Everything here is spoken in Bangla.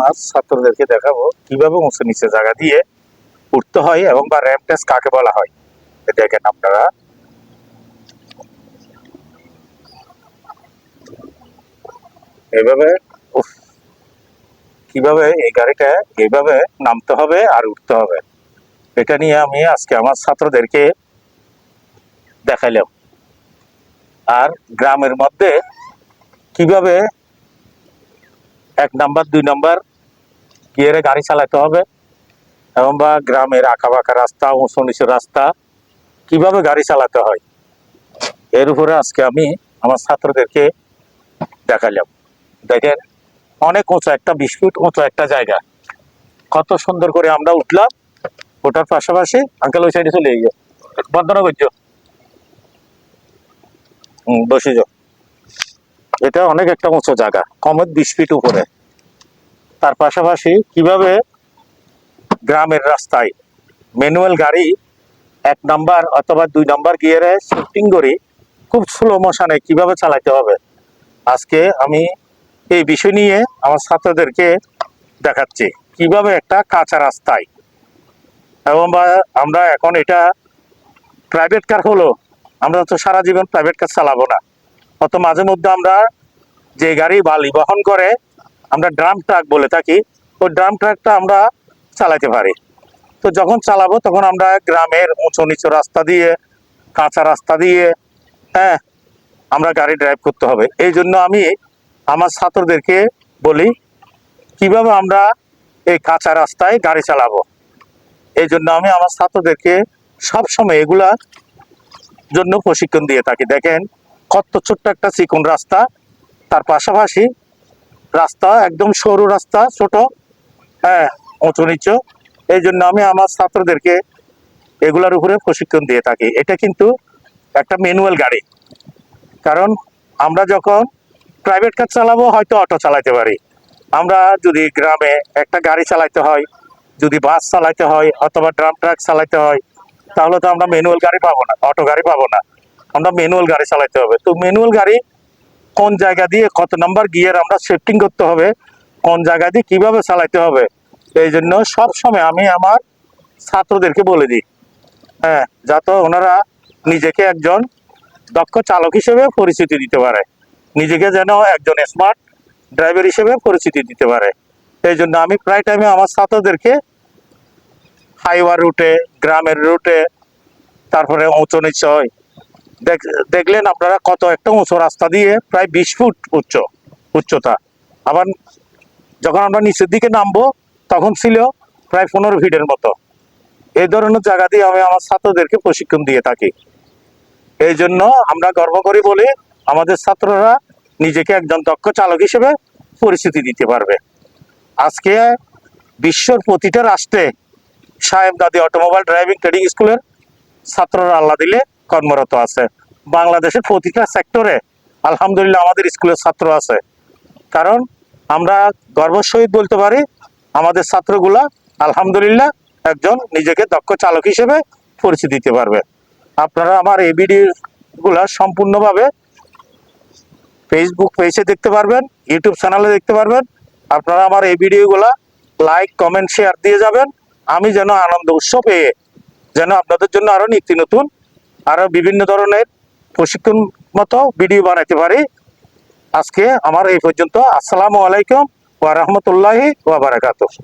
আমার ছাত্রদেরকে দেখাবো কীভাবে উঁচু নিচে জায়গা দিয়ে উঠতে হয় এবং বা র্যাম টেস্ট কাকে বলা হয়। দেখেন আপনারা। এইভাবে উফ, কীভাবে এই গাড়িটা এইভাবে নামতে হবে আর উঠতে হবে এটা নিয়ে আমি আজকে আমার ছাত্রদেরকে দেখাইলাম। আর গ্রামের মধ্যে কীভাবে এক নাম্বার দুই নাম্বার গিয়ারে গাড়ি চালাতে হবে। এবং বা গ্রামের আঁকা বাঁকা রাস্তা, উঁচু নিচু রাস্তা, কীভাবে গাড়ি চালাতে হয়? এর উপরে আজকে আমি আমার ছাত্রদেরকে দেখালাম। দেখেন, অনেক উঁচু একটা, বিশ ফুট উঁচু একটা জায়গা। কত সুন্দর করে আমরা উঠলাম। ওটার পাশাপাশি আঙ্কেল ওই সাইডে চলে গিয়ে। বন্দনা করছ? বসে যাও। এটা অনেক একটা উঁচু জায়গা কমত বিশ ফিট উপরে। তার পাশাপাশি কীভাবে গ্রামের রাস্তায় ম্যানুয়াল গাড়ি এক নাম্বার অথবা দুই নাম্বার গিয়ারে শিফটিং করি, খুব স্লো মোশনে কীভাবে চালাতে হবে? আজকে আমি এই বিষয় নিয়ে আমার ছাত্রদেরকে দেখাচ্ছি। কীভাবে একটা কাঁচা রাস্তায়। এবং আমরা এখন এটা প্রাইভেট কার হলো, আমরা তো সারা জীবন প্রাইভেট কার চালাবো না। অত মাঝে মধ্যে আমরা যে গাড়ি বালি বহন করে আমরা ড্রাম ট্রাক বলে থাকি ওই ড্রাম ট্রাকটা আমরা চালাতে পারি। তো যখন চালাবো তখন আমরা গ্রামের উঁচু নিচু রাস্তা দিয়ে, কাঁচা রাস্তা দিয়ে হ্যাঁ আমরা গাড়ি ড্রাইভ করতে হবে। এই জন্য আমি আমার ছাত্রদেরকে বলি, কীভাবে আমরা এই কাঁচা রাস্তায় গাড়ি চালাবো? এই জন্য আমি আমার ছাত্রদেরকে সব সময় এগুলা জন্য প্রশিক্ষণ দিয়ে থাকি। দেখেন, কত ছোট্ট একটা চিকন রাস্তা, তার পাশাপাশি রাস্তা, একদম সরু রাস্তা, ছোট। হ্যাঁ উঁচু নিচু। এই জন্য আমি আমার ছাত্রদেরকে এগুলার উপরে প্রশিক্ষণ দিয়ে থাকি। এটা কিন্তু একটা ম্যানুয়াল গাড়ি। কারণ আমরা যখন প্রাইভেট কার চালাবো, হয়তো অটো চালাতে পারি। আমরা যদি গ্রামে একটা গাড়ি চালাতে হয়, যদি বাস চালাতে হয়, অথবা ড্রাম ট্রাক চালাতে হয়, তাহলে তো আমরা ম্যানুয়াল গাড়ি পাবো না অটো গাড়ি পাবো না। আমরা ম্যানুয়াল গাড়ি চালাতে হবে। তো ম্যানুয়াল গাড়ি কোন জায়গা দিয়ে কত নাম্বার গিয়ার আমরা শিফটিং করতে হবে, কোন জায়গা দিয়ে কীভাবে চালাতে হবে এই জন্য সব সময় আমি আমার ছাত্রদেরকে বলে দিই। হ্যাঁ যাতে ওনারা নিজেকে একজন দক্ষ চালক হিসেবে পরিচিতি দিতে পারে। নিজেকে যেন একজন স্মার্ট ড্রাইভার হিসেবে পরিচিতি দিতে পারে। এই জন্য আমি প্রায় টাইমে আমার ছাত্রদেরকে হাইওয়ে রুটে গ্রামের রুটে তারপরে উঁচু নিচু দেখ- দেখলেন আপনারা কত একটা উঁচু রাস্তা দিয়ে প্রায় বিশ ফুট উচ্চ, উচ্চতা। আবার যখন আমরা নিচের দিকে নামবো, তখন ছিল প্রায় পনেরো ফিটের মতো। এই ধরনের জায়গা দিয়ে আমি আমার ছাত্রদেরকে প্রশিক্ষণ দিয়ে থাকি। এই জন্য আমরা গর্ব করি বলে আমাদের ছাত্ররা নিজেকে একজন দক্ষ চালক হিসেবে পরিচিতি দিতে পারবে। আজকে বিশ্বর প্রতিটা রাষ্ট্রে সাহেব দাদি অটোমোবাইল ড্রাইভিং ট্রেডিং স্কুলের ছাত্ররা আল্লাহ দিলে কর্মরত আছে। বাংলাদেশের প্রতিটা সেক্টরে আলহামদুলিল্লাহ আমাদের স্কুলের ছাত্র আছে। কারণ আমরা গর্বের সহিত বলতে পারি, আমাদের ছাত্রগুলা আলহামদুলিল্লাহ একজন নিজেকে দক্ষ চালক হিসেবে পরিচিতি দিতে পারবে। আপনারা আমার এই ভিডিওগুলা সম্পূর্ণভাবে ফেসবুক পেজে দেখতে পারবেন ইউটিউব চ্যানেলে দেখতে পারবেন। আপনারা আমার এই ভিডিওগুলা লাইক কমেন্ট শেয়ার দিয়ে যাবেন। আমি যেন আনন্দ উৎসব পেয়ে যেন আপনাদের জন্য আরও নিত্য নতুন আরও বিভিন্ন ধরনের প্রশিক্ষণ মতো ভিডিও বানাইতে পারি। আজকে আমার এই পর্যন্ত। আসসালামু আলাইকুম ওয়া রাহমাতুল্লাহি ওয়া বারাকাতুহু।